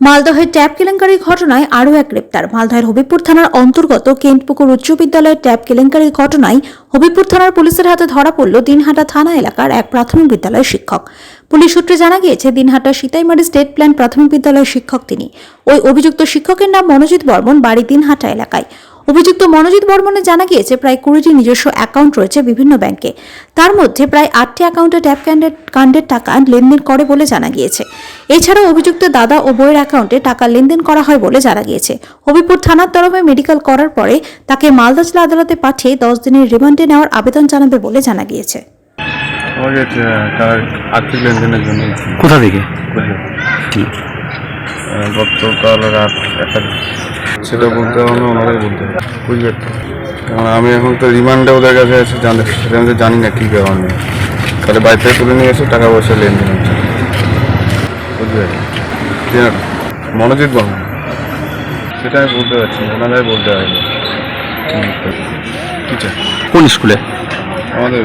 মালদহের ট্যাব কেলেঙ্কারির ঘটনায় আরও এক গ্রেপ্তার। মালদহের হবিপুর থানার অন্তর্গত কেন্টপুকুর উচ্চ বিদ্যালয়ের ট্যাব কেলেঙ্কারির ঘটনায় হবিপুর থানার পুলিশের হাতে ধরা পড়ল দিনহাটা থানা এলাকার এক প্রাথমিক বিদ্যালয়ের শিক্ষক। পুলিশ সূত্রে জানা গিয়েছে, দিনহাটা সীতাইমারি স্টেট প্ল্যান প্রাথমিক বিদ্যালয়ের শিক্ষক তিনি। ওই অভিযুক্ত শিক্ষকের নাম মনোজিৎ বর্মন, বাড়ি দিনহাটা এলাকায়। অভিযুক্ত মনোজিৎ বর্মনে জানা গিয়েছে প্রায় কুড়িটি নিজস্ব অ্যাকাউন্ট রয়েছে বিভিন্ন ব্যাংকে। তার মধ্যে প্রায় আটটি অ্যাকাউন্টে ট্যাপ ক্যান্ডের কাণ্ডের টাকা লেনদেন করে বলে জানা গিয়েছে। এছাড়াও অভিযুক্ত দাদা ও বইয়ের অ্যাকাউন্টে টাকা লেনদেন করা হয় বলে জানা গিয়েছে। হবিপুর থানার তরফে মেডিকেল করার পরে তাকে মালদা জেলা আদালতে পাঠিয়ে দশ দিনের রিমান্ডে নেওয়ার আবেদন জানাবে বলে জানা গিয়েছে। আমাকে তার আর্থিক লেনদেনের জন্য। কোথা থেকে? গতকাল রাত একটা সেটা বলতে হবে ওনারাই বলতে কারণ আমি এখন তো রিমান্ডে ওদের কাছে এসে জানি সেটা আমি তো জানি না কী কারণে তাহলে বাড়ি থেকে তুলে নিয়ে এসে টাকা পয়সা লেনদেন হচ্ছে। না? মনোজিৎ বর্মন সেটা আমি বলতে পারছি ওনারাই বলতে চাই কোন স্কুলে? আমাদের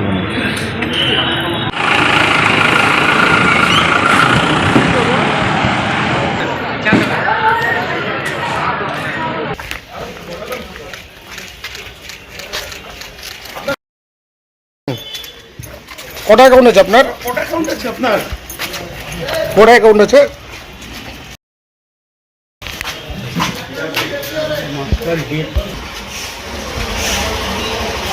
এখানে। কটা অ্যাকাউন্ট আছে আপনার কটা অ্যাকাউন্ট আছে